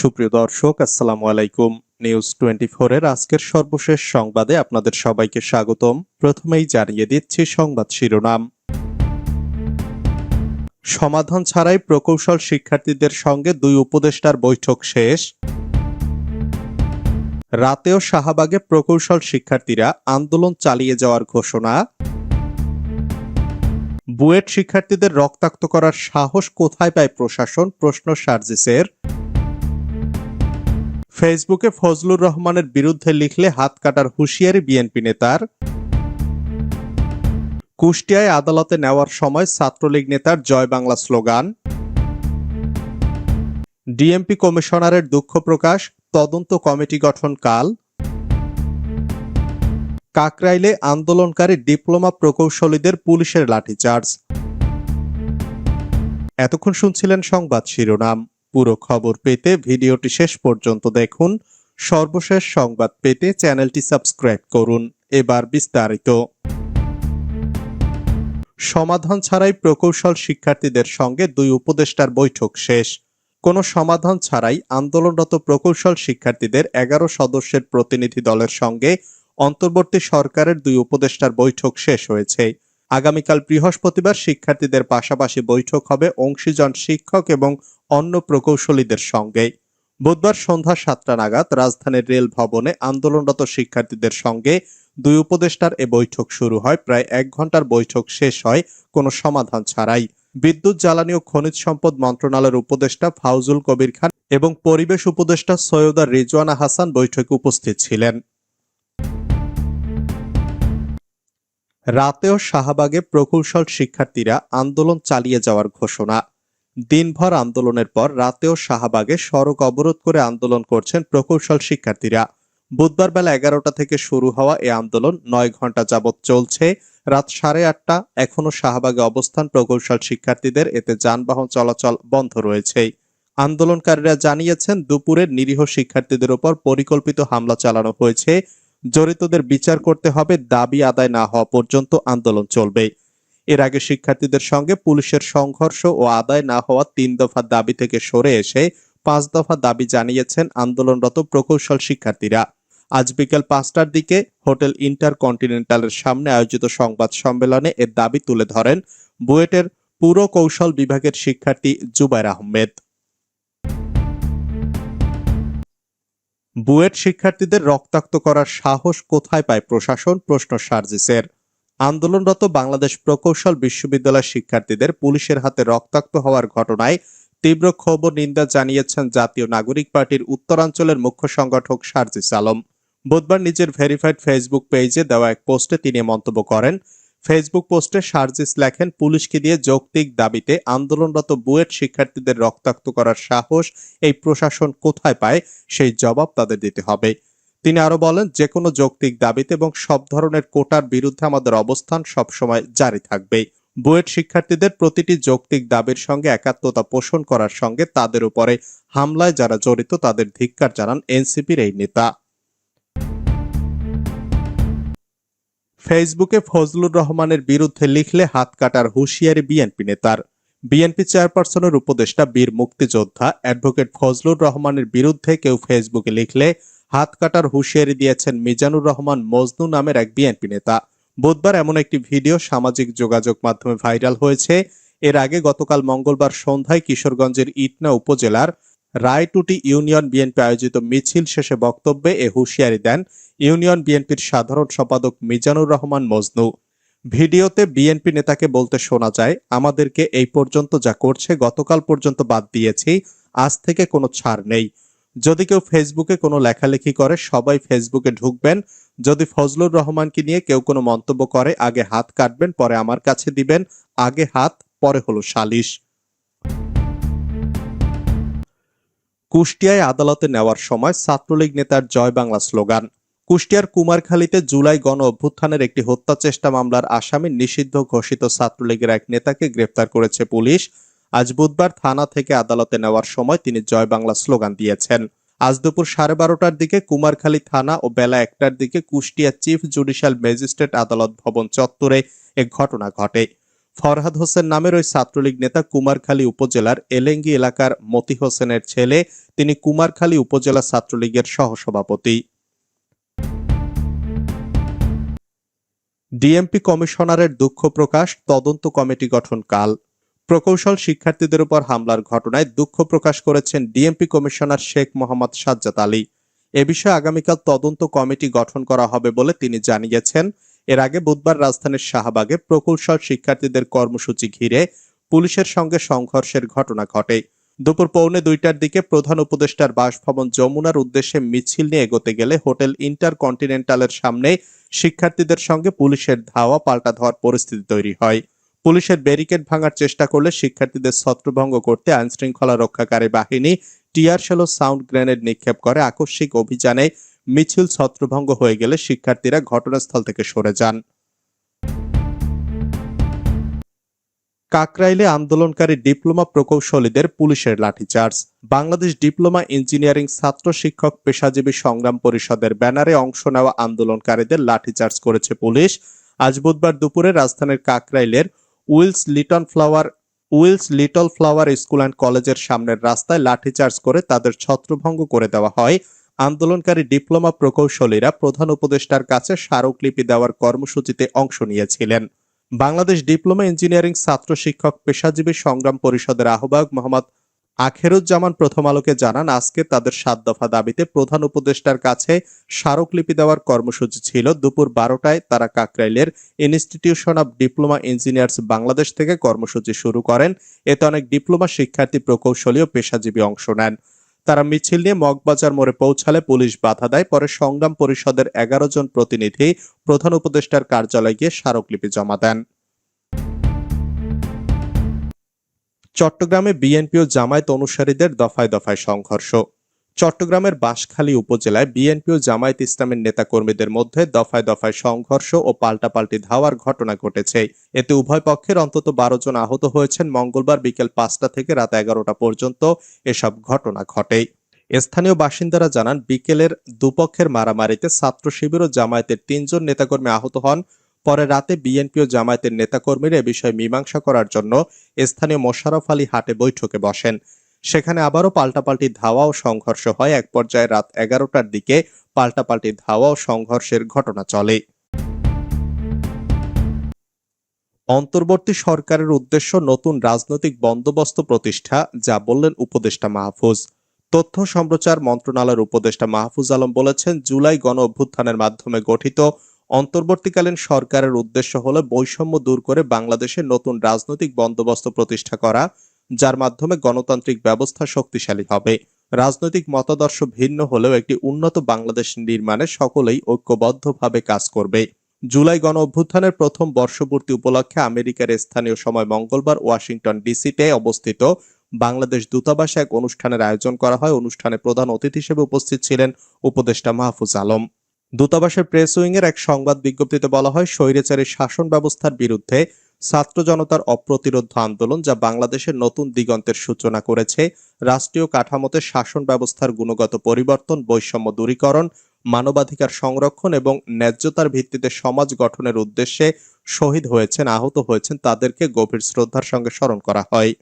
সুপ্রিয় দর্শক, আসসালামু আলাইকুম। নিউজ টোয়েন্টি এর আজকের সর্বশেষ সংবাদে আপনাদের সবাইকে স্বাগতম। প্রথমেই জানিয়ে দিচ্ছি সংবাদ শিরোনাম। সমাধান ছাড়াই প্রকৌশল শিক্ষার্থীদের সঙ্গে দুই উপদেষ্টার বৈঠক শেষ। রাতেও শাহবাগে প্রকৌশল শিক্ষার্থীরা আন্দোলন চালিয়ে যাওয়ার ঘোষণা। বুয়েট শিক্ষার্থীদের রক্তাক্ত করার সাহস কোথায় পায় প্রশাসন? প্রশ্ন সার্জিসের। ফেসবুকে ফজলুর রহমানের বিরুদ্ধে লিখলে হাত কাটার হুঁশিয়ারি বিএনপি নেতার। কুষ্টিয়ায় আদালতে নেওয়ার সময় ছাত্রলীগ নেতার জয় বাংলা স্লোগান। ডিএমপি কমিশনারের দুঃখ প্রকাশ, তদন্ত কমিটি গঠন কাল। কাকরাইলে আন্দোলনকারী ডিপ্লোমা প্রকৌশলীদের পুলিশের লাঠিচার্জ। এতক্ষণ শুনছিলেন সংবাদ শিরোনাম। পুরো খবর পেতে ভিডিওটি শেষ পর্যন্ত দেখুন। সর্বশেষ সংবাদ পেতে চ্যানেলটি সাবস্ক্রাইব করুন। এবার বিস্তারিত। সমাধান ছাড়াই প্রকৌশল শিক্ষার্থীদের সঙ্গে দুই উপদেষ্টার বৈঠক শেষ। কোনো সমাধান ছাড়াই আন্দোলনরত প্রকৌশল শিক্ষার্থীদের এগারো সদস্যের প্রতিনিধি দলের সঙ্গে অন্তর্বর্তী সরকারের দুই উপদেষ্টার বৈঠক শেষ হয়েছে। আগামীকাল বৃহস্পতিবার শিক্ষার্থীদের পাশাপাশি বৈঠক হবে অংশীজন শিক্ষক এবং অন্য প্রকৌশলীদের সঙ্গে বুধবার সন্ধ্যা সাতটা নাগাদ রাজধানীর রেল ভবনে আন্দোলনরত শিক্ষার্থীদের সঙ্গে দুই উপদেষ্টার এ বৈঠক শুরু হয়। প্রায় এক ঘণ্টার বৈঠক শেষ হয়, কোনো সমাধান ছাড়াই। বিদ্যুৎ, জ্বালানি ও খনিজ সম্পদ মন্ত্রণালয়ের উপদেষ্টা ফাউজুল কবির খান এবং পরিবেশ উপদেষ্টা সৈয়দা রিজওয়ানা হাসান বৈঠকে উপস্থিত ছিলেন। রাতেও শাহবাগে প্রকৌশল শিক্ষার্থীরা আন্দোলন চালিয়ে যাওয়ার ঘোষণা। দিনভর আন্দোলনের পর রাতেও শাহবাগে সড়ক অবরোধ করে আন্দোলন করছেন প্রকৌশল শিক্ষার্থীরা। বুধবার বেলা এগারোটা থেকে শুরু হওয়া এই আন্দোলন নয় ঘণ্টা যাবৎ চলছে। রাত সাড়ে আটটা এখনও শাহবাগে অবস্থান প্রকৌশল শিক্ষার্থীদের। এতে যানবাহন চলাচল বন্ধ রয়েছে। আন্দোলনকারীরা জানিয়েছেন, দুপুরে নিরীহ শিক্ষার্থীদের ওপর পরিকল্পিত হামলা চালানো হয়েছে। জড়িতদের বিচার করতে হবে, দাবি আদায় না হওয়া পর্যন্ত আন্দোলন চলবে। এর আগে শিক্ষার্থীদের সঙ্গে পুলিশের সংঘর্ষ ও আদায় না হওয়া তিন দফা দাবি থেকে সরে এসে পাঁচ দফা দাবি জানিয়েছেন আন্দোলনরত প্রকৌশল শিক্ষার্থীরা। আজ বিকেল পাঁচটার দিকে হোটেল ইন্টার কন্টিনেন্টালের সামনে আয়োজিত সংবাদ সম্মেলনে এর দাবি তুলে ধরেন বুয়েটের পুর কৌশল বিভাগের শিক্ষার্থী জুবাইর আহমেদ। বুয়েট শিক্ষার্থীদের রক্তাক্ত করার সাহস কোথায় পায় প্রশাসন? প্রশ্ন সার্জিসের। আন্দোলনরত বাংলাদেশ প্রকৌশল বিশ্ববিদ্যালয় শিক্ষার্থীদের পুলিশের হাতে রক্তাক্ত হওয়ার ঘটনায় তীব্র ক্ষোভ নিন্দা জানিয়েছেন জাতীয় নাগরিক পার্টির উত্তরাঞ্চলের মুখ্য সংগঠক সার্জিস আলম। বুধবার নিজের ভেরিফাইড ফেসবুক পেজে দেওয়া এক পোস্টে তিনি মন্তব্য করেন। ফেসবুক পোস্টে সার্জিস লেখেন, পুলিশকে দিয়ে যৌক্তিক দাবিতে আন্দোলনরত বুয়েট শিক্ষার্থীদের রক্তাক্ত করার সাহস এই প্রশাসন কোথায় পায় সেই জবাব তাদের দিতে হবে। তিনি আরও বলেন যে কোনো যৌক্তিক দাবিতে এবং সব ধরনের কোটার বিরুদ্ধে আমাদের অবস্থান সবসময় জারি থাকবে। বুয়েট শিক্ষার্থীদের প্রতিটি যৌক্তিক দাবির সঙ্গে একাত্মতা পোষণ করার সঙ্গে তাদের উপরে হামলায় যারা জড়িত তাদের ধিক্কার জানান এনসিপির এই নেতা। ফেসবুকে ফজলুর রহমানের বিরুদ্ধে লিখলে হাত কাটার হুঁশিয়ারি বিএনপি নেতার। বিএনপি চেয়ারপারসনের উপদেষ্টা বীর মুক্তিযোদ্ধা অ্যাডভোকেট ফজলুর রহমানের বিরুদ্ধে কেউ ফেসবুকে লিখলে হাত কাটার হুঁশিয়ারি দিয়েছেন মিজানুর রহমান মজনু নামের এক বিএনপি নেতা। বুধবার এমন একটি ভিডিও সামাজিক যোগাযোগ মাধ্যমে ভাইরাল হয়েছে। এর আগে গতকাল মঙ্গলবার সন্ধ্যায় কিশোরগঞ্জের ইটনা উপজেলার রায়টুটি ইউনিয়ন বিএনপি আয়োজিত মিছিল শেষে বক্তব্যে এ হুঁশিয়ারি দেন ইউনিয়ন বিএনপির সাধারণ সম্পাদক মিজানুর রহমান মজনু। ভিডিওতে বিএনপি নেতাকে বলতে শোনা যায়, আমাদেরকে এই পর্যন্ত যা করছে গতকাল পর্যন্ত বাদ দিয়েছি, আজ থেকে কোনো ছাড় নেই। যদি কেউ ফেসবুকে কোনো লেখালেখি করে, সবাই ফেসবুকে ঢুকবেন। যদি ফজলুর রহমানকে নিয়ে কেউ কোনো মন্তব্য করে, আগে হাত কাটবেন, পরে আমার কাছে দিবেন, আগে হাত, পরে হলো সালিশ। কুষ্টিয়ায় আদালতে নেওয়ার সময় ছাত্রলীগ নেতার জয় বাংলা স্লোগান। কুষ্টিয়ার কুমারখালীতে জুলাই গণ অভ্যুত্থানের একটি হত্যা চেষ্টা মামলার আসামি নিষিদ্ধ ঘোষিত ছাত্রলীগের এক নেতাকে গ্রেফতার করেছে পুলিশ। আজ বুধবার থানা থেকে আদালতে নেওয়ার সময় তিনি জয় বাংলা স্লোগান দিয়েছেন। আজ দুপুর সাড়ে বারোটার দিকে কুমারখালী থানা ও বেলা একটার দিকে কুষ্টিয়া চিফ জুডিশিয়াল ম্যাজিস্ট্রেট আদালত ভবন চত্বরে এ ঘটনা ঘটে। ফরহাদ হোসেন নামের ওই ছাত্রলীগ নেতা কুমারখালী উপজেলার এলেঙ্গি এলাকার মতি হোসেনের ছেলে, তিনি কুমারখালী উপজেলা ছাত্রলীগের সহসভাপতি। ডিএমপি কমিশনারের দুঃখ প্রকাশ, তদন্ত কমিটি গঠন কাল। প্রকৌশল শিক্ষার্থীদের উপর হামলার ঘটনায় দুঃখ প্রকাশ করেছেন ডিএমপি কমিশনার শেখ মোহাম্মদ সাজ্জাদ আলী। এ বিষয়ে আগামীকাল তদন্ত কমিটি গঠন করা হবে বলে তিনি জানিয়েছেন। এর আগে বুধবার রাজধানীর শাহবাগে প্রকৌশল শিক্ষার্থীদের কর্মসূচি ঘিরে পুলিশের সঙ্গে সংঘর্ষের ঘটনা ঘটে। দুপুর পৌনে দুইটার দিকে প্রধান উপদেষ্টার বাসভবন যমুনার উদ্দেশ্যে মিছিল নিয়ে এগোতে গেলে হোটেল ইন্টার কন্টিনেন্টালের সামনে শিক্ষার্থীদের সঙ্গে পুলিশের ধাওয়া পাল্টা ধাওয়ার পরিস্থিতি তৈরি হয়। পুলিশের ব্যারিকেড ভাঙার চেষ্টা করলে শিক্ষার্থীদের ছত্রভঙ্গ করতে আইনশৃঙ্খলা রক্ষাকারী বাহিনী টিয়ার শেল ও সাউন্ড গ্রেনেড নিক্ষেপ করে। আকস্মিক অভিযানে মিছিল ছত্রভঙ্গ হয়ে গেলে শিক্ষার্থীরা ঘটনাস্থল থেকে সরে যান। কাকরাইলে আন্দোলনকারী ডিপ্লোমা প্রকৌশলীদের পুলিশের লাঠিচার্জ। বাংলাদেশ ডিপ্লোমা ইঞ্জিনিয়ারিং ছাত্র শিক্ষক পেশাজীবী সংগ্রাম পরিষদের ব্যানারে অংশ নেওয়া আন্দোলনকারীদের লাঠিচার্জ করেছে পুলিশ। আজ বুধবার দুপুরে রাজধানীর কাকরাইলের Wills Liton flower, Wills little flower school and কলেজের সামনের রাস্তায় লাঠিচার্জ করে তাদের ছত্রভঙ্গ করে দেওয়া হয়। আন্দোলনকারী ডিপ্লোমা প্রকৌশলীরা প্রধান উপদেষ্টার কাছে স্মারকলিপি দেওয়ার কর্মসূচিতে অংশ নিয়েছিলেন। বাংলাদেশ ডিপ্লোমা ইঞ্জিনিয়ারিং ছাত্র শিক্ষক পেশাজীবী সংগ্রাম পরিষদের আহ্বায়ক মোহাম্মদ আখেরুজ্জামান প্রথম আলোকে জানান, আজকে তাদের সাত দফা দাবিতে প্রধান উপদেষ্টার কাছে স্মারকলিপি দেওয়ার কর্মসূচি ছিল। দুপুর বারোটায় তারা কাকরাইলের institution of diploma engineers Bangladesh থেকে কর্মসূচি শুরু করেন। এতে অনেক ডিপ্লোমা শিক্ষার্থী প্রকৌশলী ও পেশাজীবী অংশ নেন। তারা মিছিল নিয়ে মগবাজার মোড়ে পৌঁছালে পুলিশ বাধা দেয়। পরে সংগ্রাম পরিষদের এগারো জন প্রতিনিধি প্রধান উপদেষ্টার কার্যালয়ে গিয়ে স্মারকলিপি জমা দেন। চট্টগ্রামে বিএনপি ও জামায়াত অনুসারীদের দফায় দফায় সংঘর্ষ। চট্টগ্রামের বাঁশখালী উপজেলায় বিএনপি ও জামায়াত ইসলামের নেতাকর্মীদের মধ্যে দফায় দফায় সংঘর্ষ ও পাল্টাপাল্টি ধাওয়ার ঘটনা ঘটেছে। এতে উভয় পক্ষের অন্তত বারো জন আহত হয়েছেন। মঙ্গলবার বিকেল পাঁচটা থেকে রাত এগারোটা পর্যন্ত এসব ঘটনা ঘটে। স্থানীয় বাসিন্দারা জানান, বিকেলের দুপক্ষের মারামারিতে ছাত্র শিবির ও জামায়াতের তিনজন নেতাকর্মী আহত হন। পরে রাতে বিএনপি ও জামায়াতের নেতাকর্মীরা এ বিষয়ে মীমাংসা করার জন্য স্থানীয় মোশাররফ আলী হাটে বৈঠকে বসেন। সেখানে আবারও পাল্টাপাল্টি ধাওয়া ও সংঘর্ষ হয়। এক পর্যায়ে রাত এগারোটার দিকে পাল্টাপাল্টি ধাওয়া ও সংঘর্ষের ঘটনা চলে। অন্তর্বর্তী সরকারের উদ্দেশ্য নতুন রাজনৈতিক বন্দোবস্ত প্রতিষ্ঠা, যা বললেন উপদেষ্টা মাহফুজ। তথ্য সম্প্রচার মন্ত্রণালয়ের উপদেষ্টা মাহফুজ আলম বলেছেন, জুলাই গণ অভ্যুত্থানের মাধ্যমে গঠিত অন্তর্বর্তীকালীন সরকারের উদ্দেশ্য হল বৈষম্য দূর করে বাংলাদেশে নতুন রাজনৈতিক বন্দোবস্ত প্রতিষ্ঠা করা, যার মাধ্যমে গণতান্ত্রিক ব্যবস্থা শক্তিশালী হবে। রাজনৈতিক মতাদর্শ ভিন্ন হলেও একটি উন্নত বাংলাদেশ নির্মাণে সকলেই ঐক্যবদ্ধভাবে কাজ করবে। জুলাই গণ অভ্যুত্থানের প্রথম বর্ষপূর্তি উপলক্ষে আমেরিকার স্থানীয় সময় মঙ্গলবার ওয়াশিংটন ডিসিতে অবস্থিত বাংলাদেশ দূতাবাসে এক অনুষ্ঠানের আয়োজন করা হয়। অনুষ্ঠানে প্রধান অতিথি হিসেবে উপস্থিত ছিলেন উপদেষ্টা মাহফুজ আলম। দূতাবাসের প্রেস উইং এর এক সংবাদ বিজ্ঞপ্তিতে বলা হয়, স্বৈরাচারী শাসন ব্যবস্থার বিরুদ্ধে ছাত্র জনতার অপ্রতিরোধ আন্দোলন যা বাংলাদেশের নতুন দিগন্তের সূচনা করেছে, রাষ্ট্রীয় কাঠামোতে শাসন ব্যবস্থার গুণগত পরিবর্তন, বৈষম্য দূরীকরণ, মানবাধিকার সংরক্ষণ এবং ন্যায্যতার ভিত্তিতে সমাজ গঠনের উদ্দেশ্যে শহীদ হয়েছেন, আহত হয়েছেন তাদেরকে গভীর শ্রদ্ধার সঙ্গে স্মরণ করা হয়।